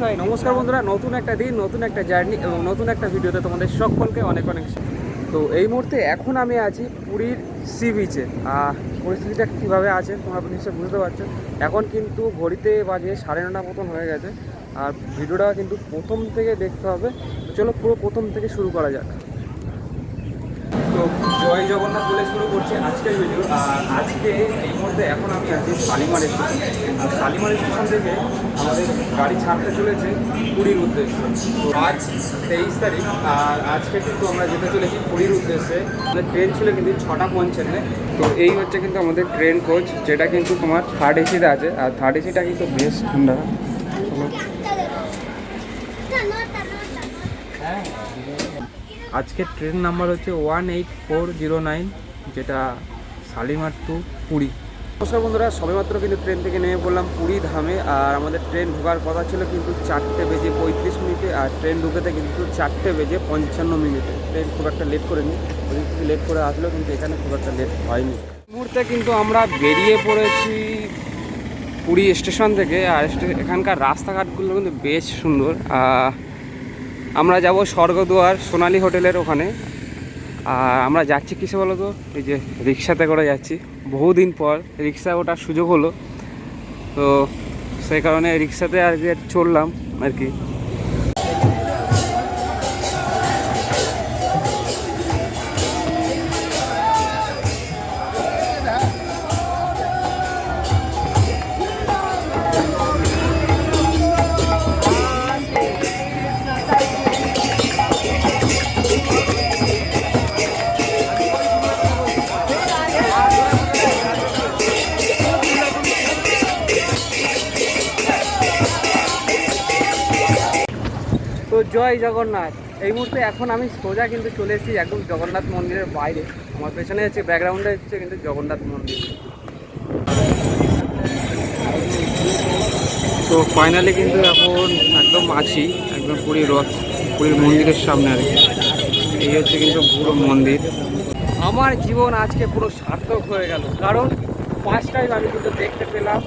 হয় নমস্কার বন্ধুরা, নতুন একটা দিন, নতুন একটা জার্নি এবং নতুন একটা ভিডিওতে তোমাদের সকলকে অনেক অনেক তো এই মুহূর্তে এখন আমি আছি পুরীর সি বিচে। পরিস্থিতিটা কীভাবে আছে তোমরা নিশ্চয়ই বুঝতে পারছ। এখন কিন্তু ঘড়িতে বাজে সাড়ে নটা মতন হয়ে গেছে। আর ভিডিওটা কিন্তু প্রথম থেকে দেখতে হবে। চলো পুরো প্রথম থেকে শুরু করা যাক। জয় জগন্নাথ বলে শুরু করছি আজকের ভিডিও আর আজকে এই মুহূর্তে এখন আমি আছি শালিমার স্টেশন। আর শালিমার স্টেশন থেকে আমাদের গাড়ি ছাড়তে চলেছে পুরীর উদ্দেশ্যে। তো আজ তেইশ তারিখ, আর আজকে কিন্তু আমরা যেতে চলেছি পুরীর উদ্দেশ্যে। আমাদের ট্রেন ছিল কিন্তু ছটা পঞ্চান্নে। তো এই হচ্ছে কিন্তু আমাদের ট্রেন কোচ যেটা কিন্তু তোমার থার্ড এসিতে আছে। আর থার্ড এসিটা কিন্তু বেশ ঠান্ডা। আজকের ট্রেন নাম্বার হচ্ছে one eight four zero nine যেটা শালিমার টু পুরী। নমস্কার বন্ধুরা সবেমাত্র কিন্তু ট্রেন থেকে নেমে পড়লাম পুরী ধামে আর আমাদের ট্রেন ঢোকার কথা ছিল কিন্তু চারটে বেজে পঁয়ত্রিশ মিনিটে আর ট্রেন ঢুকেতে কিন্তু চারটে বেজে পঞ্চান্ন মিনিটে। ট্রেন খুব একটা লেট করেনি লেট করে আসলেও কিন্তু এখানে খুব একটা লেট হয়নি। মুহূর্তে কিন্তু আমরা বেরিয়ে পড়েছি পুরী স্টেশন থেকে আর এখানকার রাস্তাঘাটগুলো কিন্তু বেশ সুন্দর। আহ, আমরা যাব স্বর্গদুয়ার সোনালী হোটেলের ওখানে। আর আমরা যাচ্ছি কিসে বলো তো? এই যে রিক্সাতে করে যাচ্ছি। বহুদিন পর রিক্সা ওঠার সুযোগ হলো। তো সেই কারণে রিক্সাতে আর কি চললাম আর কি। তো জয় জগন্নাথ। এই মুহূর্তে এখন আমি সোজা কিন্তু চলে এসেছি একদম জগন্নাথ মন্দিরের বাইরে। আমার পেছনে হচ্ছে ব্যাকগ্রাউন্ডে হচ্ছে কিন্তু জগন্নাথ মন্দির। তো ফাইনালি কিন্তু এখন একদম আছি, একদম পুরীর রথ, পুরীর মন্দিরের সামনে আর কি। এই হচ্ছে কিন্তু পুরো মন্দির। আমার জীবন আজকে পুরো সার্থক হয়ে গেল। কারণ টাইম আমি কিন্তু দেখতে পেলাম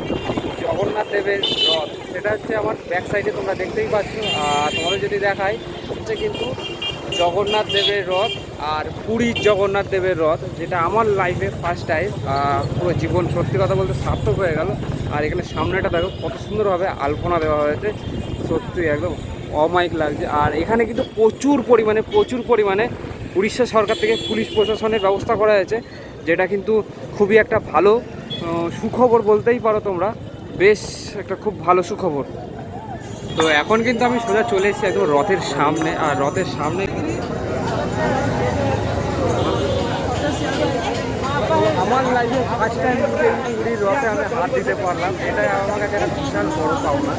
জগন্নাথ দেবের রথ, সেটা হচ্ছে আমার ব্যাক সাইডে তোমরা দেখতেই পাচ্ছ। আর তোমাদের যদি দেখাই, হচ্ছে কিন্তু জগন্নাথ দেবের রথ আর পুরীর জগন্নাথ দেবের রথ, যেটা আমার লাইফে ফার্স্ট টাইম পুরো জীবন সত্যি কথা বলতে সার্থক হয়ে গেল। আর এখানে সামনেটা দেখো, কত সুন্দরভাবে আলপনা দেওয়া হয়েছে। সত্যি একদম অমাইক লাগছে। আর এখানে কিন্তু প্রচুর পরিমাণে প্রচুর পরিমাণে উড়িষ্যা সরকার থেকে পুলিশ প্রশাসনের ব্যবস্থা করা হয়েছে, যেটা কিন্তু খুবই একটা ভালো সুখবর বলতেই পারো তোমরা। বেশ একটা খুব ভালো সুখবর। তো এখন কিন্তু আমি সোজা চলে এসেছি একদম রথের সামনে, আর রথের সামনে আমার লাইফে ফার্স্ট টাইম পুরীর রথে আমি হাত দিতে পারলাম, এটাই আমার কাছে একটা বিশাল বড় পাওনা।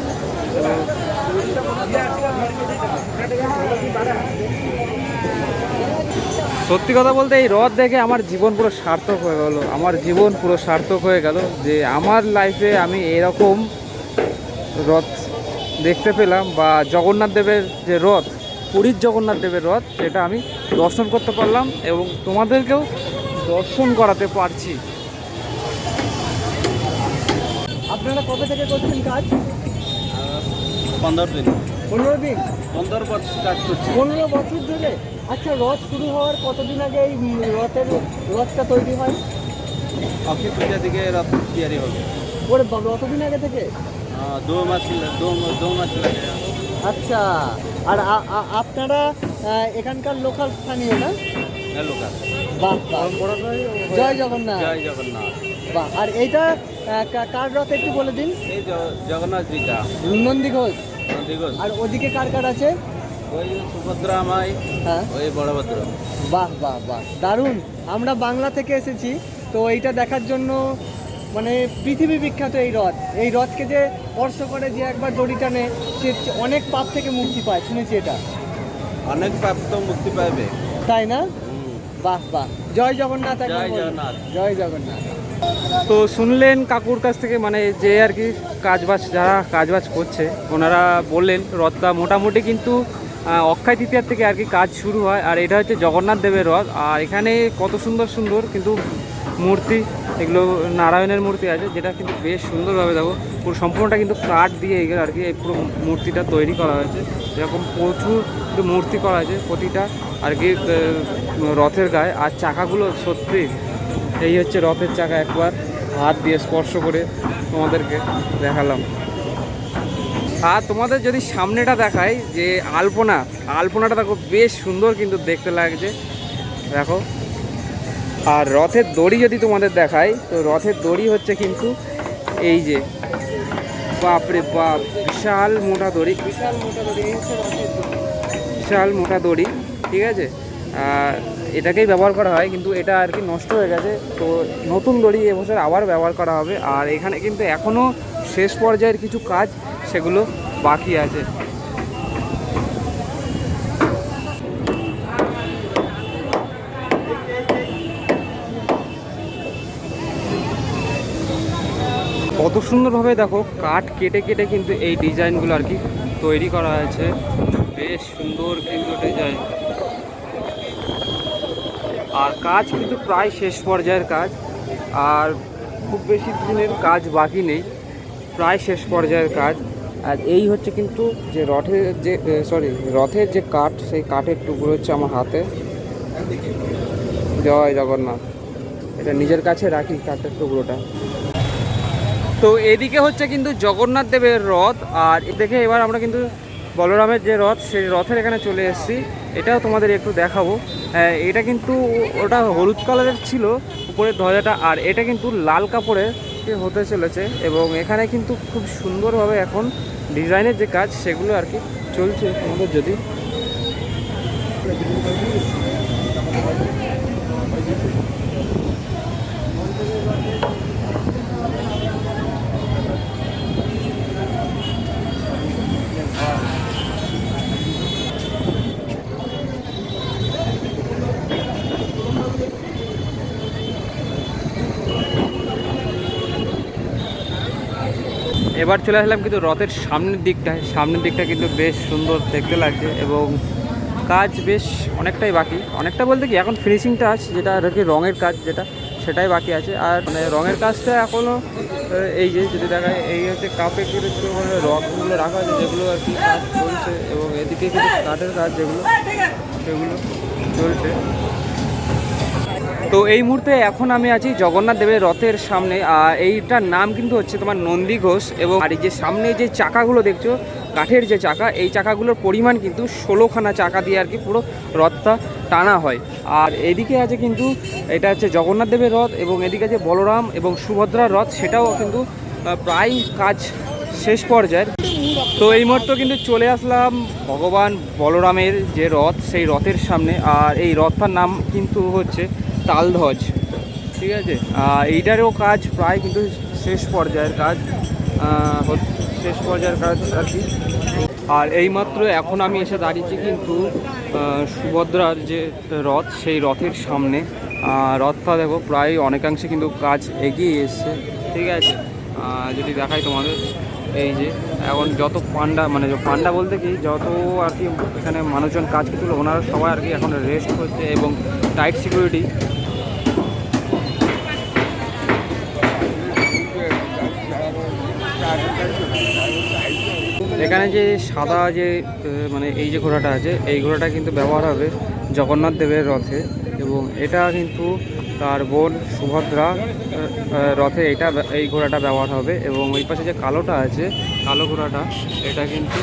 সত্যি কথা বলতে এই রথ দেখে আমার জীবন পুরো সার্থক হয়ে গেল। আমার জীবন পুরো সার্থক হয়ে গেল যে আমার লাইফে আমি এরকম রথ দেখতে পেলাম বা জগন্নাথ দেবের যে রথ পুরীর জগন্নাথ দেবের রথ সেটা আমি দর্শন করতে পারলাম এবং তোমাদেরকেও দর্শন করাতে পারছি। আপনারা কবে থেকে করছেন কাজ? পনেরো দিন। পনেরো দিন? পনেরো বছর কাজ করছি। পনেরো বছর ধরে? আচ্ছা রথ শুরু হওয়ার কতদিন আগে এই রথের রথটা তৈরি হয়? অক্ষয় পূজা দিকে রথ তৈরি হবে। ওরে বাবা, অতদিন আগে থেকে? দু মাস দু মাস লাগে আচ্ছা আর আপনারা এখানকার লোকাল স্থানীয় না? লোকাল। বাহ জয় জগন্নাথ। জয় জগন্নাথ। বাহ আর এইটা কার রথ একটু বলে দিন? এই জগন্নাথ জিটা নন্দী ঘোষ। আর ওদিকে কার কার আছে? ওই সুভদ্রা মাই হ্যাঁ। ওই বড়ভদ্র। বাহ বাহ বাহ। দারুণ। আমরা বাংলা থেকে এসেছি তো এইটা দেখার জন্য মানে পৃথিবী বিখ্যাত এই রথ এই রথকে যে স্পর্শ করে যে একবার দড়ি টানে সে অনেক পাপ থেকে মুক্তি পায়। শুনেছি এটা। অনেক পাপ তো মুক্তি পাবে। তাই না। বাহ বাহ। জয় জগন্নাথ জয় জগন্নাথ। জয় জগন্নাথ। তো শুনলেন কাকুর কাছ থেকে মানে যে আর কি কাজবাজ যারা কাজবাজ করছে ওনারা বললেন রথটা মোটামুটি কিন্তু অক্ষয় তৃতীয়ার থেকে আর কি কাজ শুরু হয়। আর এটা হচ্ছে জগন্নাথ দেবের রথ। আর এখানে কত সুন্দর সুন্দর কিন্তু মূর্তি, এগুলো নারায়ণের মূর্তি আছে, যেটা কিন্তু বেশ সুন্দরভাবে দেখো, পুরো সম্পূর্ণটা কিন্তু কাঠ দিয়ে এগুলো আর কি এই পুরো মূর্তিটা তৈরি করা হয়েছে। এরকম প্রচুর মূর্তি করা হয়েছে প্রতিটা আর কি রথের গায়ে। আর চাকাগুলো সত্যি, এই হচ্ছে রথের চাকা একবার হাত দিয়ে স্পর্শ করে তোমাদেরকে দেখালাম। আর তোমাদের যদি সামনেটা দেখাই যে আলপনা, আলপনাটা দেখো বেশ সুন্দর কিন্তু দেখতে লাগছে। দেখো। আর রথের দড়ি যদি তোমাদের দেখাই, তো রথের দড়ি হচ্ছে কিন্তু এই যে, বাপরে বাপ, বিশাল মোটা দড়ি। বিশাল মোটা দড়ি। বিশাল মোটা দড়ি, ঠিক আছে? আর এটাকেই ব্যবহার করা হয়, কিন্তু এটা আর কি নষ্ট হয়ে গেছে। তো নতুন দড়ি এবছর আবার ব্যবহার করা হবে। আর এখানে কিন্তু এখনও শেষ পর্যায়ের কিছু কাজ সেগুলো বাকি আছে। কত সুন্দরভাবে দেখো কাঠ কেটে কেটে কিন্তু এই ডিজাইনগুলো আর কি তৈরি করা হয়েছে। বেশ সুন্দর কিন্তু ডিজাইন। আর কাজ কিন্তু প্রায় শেষ পর্যায়ের কাজ, আর খুব বেশি দিনের কাজ বাকি নেই, প্রায় শেষ পর্যায়ের কাজ। আর এই হচ্ছে কিন্তু যে রথের যে সরি রথের যে কাঠ, সেই কাঠের টুকরো হচ্ছে আমার হাতে। জয় জগন্নাথ। এটা নিজের কাছে রাখি কাঠের টুকরোটা। তো এদিকে হচ্ছে কিন্তু জগন্নাথ দেবের রথ, আর দেখে এবার আমরা কিন্তু বলরামের যে রথ, সেই রথের এখানে চলে এসেছি। এটাও তোমাদের একটু দেখাবো। হ্যাঁ, এটা কিন্তু ওটা হলুদ কালারের ছিল উপরের ধ্বজাটা আর এটা কিন্তু লাল কাপড়ে হতে চলেছে এবং এখানে কিন্তু খুব সুন্দরভাবে এখন ডিজাইনের যে কাজ সেগুলো আর কি চলছে তোমাদের যদি। এবার চলে আসলাম কিন্তু রথের সামনের দিকটায় সামনের দিকটা কিন্তু বেশ সুন্দর দেখতে লাগছে এবং কাজ বেশ অনেকটাই বাকি। অনেকটা বলতে কি, এখন ফিনিশিং টাচ যেটা আর কি রঙের কাজ যেটা, সেটাই বাকি আছে। আর মানে রঙের কাজটা এখনও এই যে যদি দেখা, এই হচ্ছে কাপে কিন্তু করে রঙগুলো রাখা আছে যেগুলো আর কি কাজ চলছে এবং এদিকে কিন্তু কাঠের কাজ যেগুলো, সেগুলো চলছে। তো এই মুহূর্তে এখন আমি আছি জগন্নাথ দেবের রথের সামনে এইটার নাম কিন্তু হচ্ছে তোমার নন্দী ঘোষ এবং আর এই যে সামনে যে চাকাগুলো দেখছ, কাঠের যে চাকা, এই চাকাগুলোর পরিমাণ কিন্তু ষোলোখানা চাকা দিয়ে আর কি পুরো রথটা টানা হয়। আর এদিকে আছে কিন্তু, এটা হচ্ছে জগন্নাথ দেবের রথ এবং এদিকে আছে বলরাম এবং সুভদ্রার রথ, সেটাও কিন্তু প্রায় কাজ শেষ পর্যায়ের। তো এই মুহূর্তে কিন্তু চলে আসলাম ভগবান বলরামের যে রথ, সেই রথের সামনে, আর এই রথটার নাম কিন্তু হচ্ছে তালধ্বজ। ঠিক আছে? এইটারও কাজ প্রায় কিন্তু শেষ পর্যায়ের কাজ শেষ পর্যায়ের কাজ আর কি। আর এইমাত্র এখন আমি এসে দাঁড়িয়েছি কিন্তু সুভদ্রার যে রথ, সেই রথের সামনে। রথটা দেখো, প্রায় অনেকাংশে কিন্তু কাজ এগিয়ে এসছে। ঠিক আছে? যদি দেখাই তোমাদের, এই যে, এখন যত পান্ডা মানে পান্ডা বলতে কি, যত আর কি এখানে মানুষজন কাজ করছিল, ওনারা সবাই আর কি এখন রেস্ট করছে এবং টাইট সিকিউরিটি এখানে যে সাদা যে মানে এই যে ঘোড়াটা আছে, এই ঘোড়াটা কিন্তু ব্যবহার হবে জগন্নাথ দেবের রথে এবং এটা কিন্তু তার বোন সুভদ্রা রথে এটা এই ঘোড়াটা ব্যবহার হবে এবং ওই পাশে যে কালোটা আছে, কালো ঘোড়াটা, এটা কিন্তু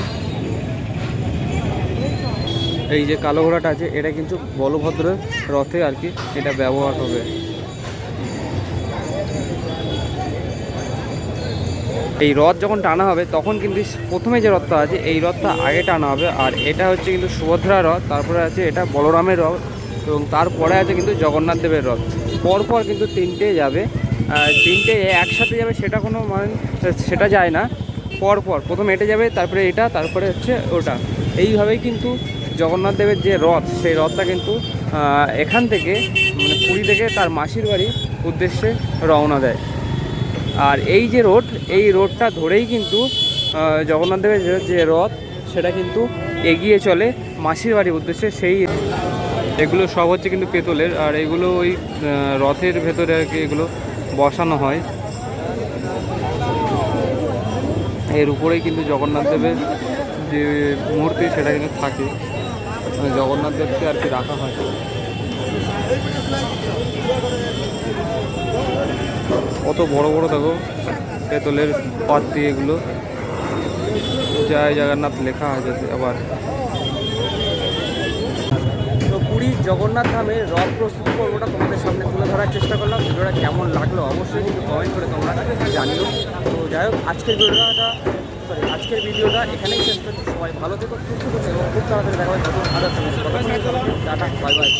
এই যে কালো ঘোড়াটা আছে, এটা কিন্তু বলভদ্র রথে আর কি এটা ব্যবহার হবে। এই রথ যখন টানা হবে, তখন কিন্তু প্রথমে যে রথটা আছে, এই রথটা আগে টানা হবে। আর এটা হচ্ছে কিন্তু সুভদ্রা রথ তারপরে আছে এটা বলরামের রথ এবং তারপরে আছে কিন্তু জগন্নাথ দেবের রথ পরপর কিন্তু তিনটে যাবে। তিনটে একসাথে যাবে সেটা কোনো মানে সেটা যায় না। পরপর প্রথম এটা যাবে, তারপরে এটা, তারপরে হচ্ছে ওটা। এইভাবেই কিন্তু জগন্নাথ দেবের যে রথ সেই রথটা কিন্তু এখান থেকে মানে পুরী থেকে তার মাসির বাড়ির উদ্দেশ্যে রওনা দেয়। আর এই যে রোড, এই রোডটা ধরেই কিন্তু জগন্নাথ দেবের যে- যে রথ, সেটা কিন্তু এগিয়ে চলে মাসির বাড়ির উদ্দেশ্যে সেই এগুলো সব হচ্ছে কিন্তু পেতলের আর এগুলো ওই রথের ভেতরে আর কি এগুলো বসানো হয়। এর উপরেই কিন্তু জগন্নাথ দেবের যে মূর্তি, সেটা কিন্তু থাকে। মানে জগন্নাথ দেবকে আর কি রাখা হয়। কত বড় বড় দেখো পেতলের পাত্রি এগুলো। জয় জগন্নাথ লেখা আছে আবার। তো পুরীর জগন্নাথ ধামে রথ প্রস্তুত পর্বটা তোমাদের সামনে তুলে ধরার চেষ্টা করলাম। ভিডিওটা কেমন লাগল অবশ্যই কিন্তু কমেন্ট করে তোমরা জানিও। তো যাই হোক, আজকের ভিডিওটা সরি আজকের ভিডিওটা এখানেই শেষ করছি। সবাই ভালো থেকো, সুস্থ থেকো এবং খুব তাড়াতাড়ি দেখা আদার টাটা বাই বাই